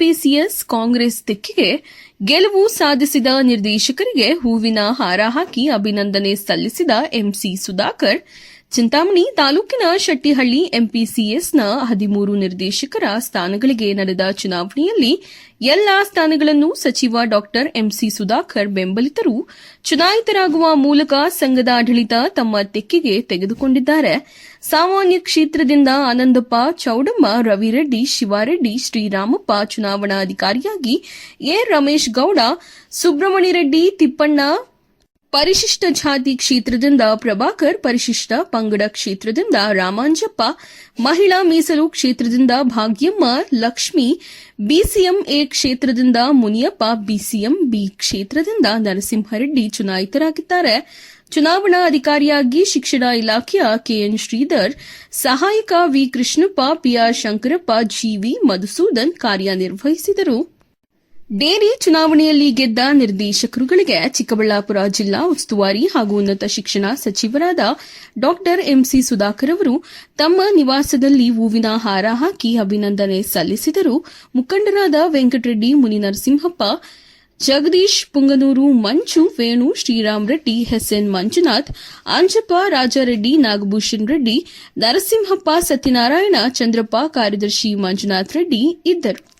ಎಂಪಿಸಿಎಸ್ ಕಾಂಗ್ರೆಸ್ ದಿಕ್ಕಿಗೆ ಗೆಲುವು ಸಾಧಿಸಿದ ನಿರ್ದೇಶಕರಿಗೆ ಹೂವಿನ ಹಾರ ಹಾಕಿ ಅಭಿನಂದನೆ ಸಲ್ಲಿಸಿದ ಎಂಸಿ ಸುಧಾಕರ್ ಚಿಂತಾಮಣಿ ತಾಲೂಕಿನ ಶೆಟ್ಟಿಹಳ್ಳಿ ಎಂಪಿಸಿಎಸ್ನ ಹದಿಮೂರು ನಿರ್ದೇಶಕರ ಸ್ಥಾನಗಳಿಗೆ ನಡೆದ ಚುನಾವಣೆಯಲ್ಲಿ ಎಲ್ಲಾ ಸ್ಥಾನಗಳನ್ನು ಸಚಿವ ಡಾ ಎಂಸಿ ಸುಧಾಕರ್ ಬೆಂಬಲಿತರು. ಚುನಾಯಿತರಾಗುವ ಮೂಲಕ ಸಂಘದ ಆಡಳಿತ ತಮ್ಮ ತೆಕ್ಕೆಗೆ ತೆಗೆದುಕೊಂಡಿದ್ದಾರೆ. ಸಾಮಾನ್ಯ ಕ್ಷೇತ್ರದಿಂದ ಆನಂದಪ್ಪ ಚೌಡಮ್ಮ, ರವಿರೆಡ್ಡಿ, ಶಿವಾರೆಡ್ಡಿ, ಶ್ರೀರಾಮಪ್ಪ ಚುನಾವಣಾಧಿಕಾರಿಯಾಗಿ ಎ. ರಮೇಶ್ ಗೌಡ ಸುಬ್ರಹ್ಮಣಿ ರೆಡ್ಡಿ ತಿಪ್ಪಣ್ಣ ಪರಿಶಿಷ್ಟ ಜಾತಿ ಕ್ಷೇತ್ರದಿಂದ ಪ್ರಭಾಕರ್, ಪರಿಶಿಷ್ಟ ಪಂಗಡ ಕ್ಷೇತ್ರದಿಂದ ರಾಮಾಂಜಪ್ಪ, ಮಹಿಳಾ ಮೀಸಲು ಕ್ಷೇತ್ರದಿಂದ ಭಾಗ್ಯಮ್ಮ, ಲಕ್ಷ್ಮಿ ಬಿಸಿಎಂ ಎ ಕ್ಷೇತ್ರದಿಂದ ಮುನಿಯಪ್ಪ ಬಿಸಿಎಂ ಬಿ ಕ್ಷೇತ್ರದಿಂದ ನರಸಿಂಹರೆಡ್ಡಿ ಚುನಾಯಿತರಾಗಿದ್ದಾರೆ. ಚುನಾವಣಾ ಅಧಿಕಾರಿಯಾಗಿ ಶಿಕ್ಷಣ ಇಲಾಖೆಯ ಕೆಎನ್ ಶ್ರೀಧರ್, ಸಹಾಯಕ V Krishnappa, PR Shankarappa GV Madhusudan ಕಾರ್ಯನಿರ್ವಹಿಸಿದರು. Dairy ಚುನಾವಣೆಯಲ್ಲಿ ಗೆದ್ದ ನಿರ್ದೇಶಕರುಗಳಿಗೆ ಚಿಕ್ಕಬಳ್ಳಾಪುರ ಜಿಲ್ಲಾ ಉಸ್ತುವಾರಿ ಹಾಗೂ ಉನ್ನತ ಶಿಕ್ಷಣ ಸಚಿವರಾದ ಡಾ ಎಂಸಿ ಸುಧಾಕರ್ ಅವರು ತಮ್ಮ ನಿವಾಸದಲ್ಲಿ ಹೂವಿನ ಹಾರ ಹಾಕಿ ಅಭಿನಂದನೆ ಸಲ್ಲಿಸಿದರು. ಮುಖಂಡರಾದ ವೆಂಕಟರೆಡ್ಡಿ, ಮುನಿನರಸಿಂಹಪ್ಪ, ಜಗದೀಶ್, ಪುಂಗನೂರು ಮಂಜು ವೇಣು, ಶ್ರೀರಾಮ್ ರೆಡ್ಡಿ, ಎಸ್ಎನ್ ಮಂಜುನಾಥ್, ಅಂಜಪ್ಪ, ರಾಜಾರೆಡ್ಡಿ, ನಾಗಭೂಷಣ್ ರೆಡ್ಡಿ, ನರಸಿಂಹಪ್ಪ, ಸತ್ಯನಾರಾಯಣ, ಚಂದ್ರಪ್ಪ, ಕಾರ್ಯದರ್ಶಿ ಮಂಜುನಾಥ್ ರೆಡ್ಡಿ ಇದ್ದರು.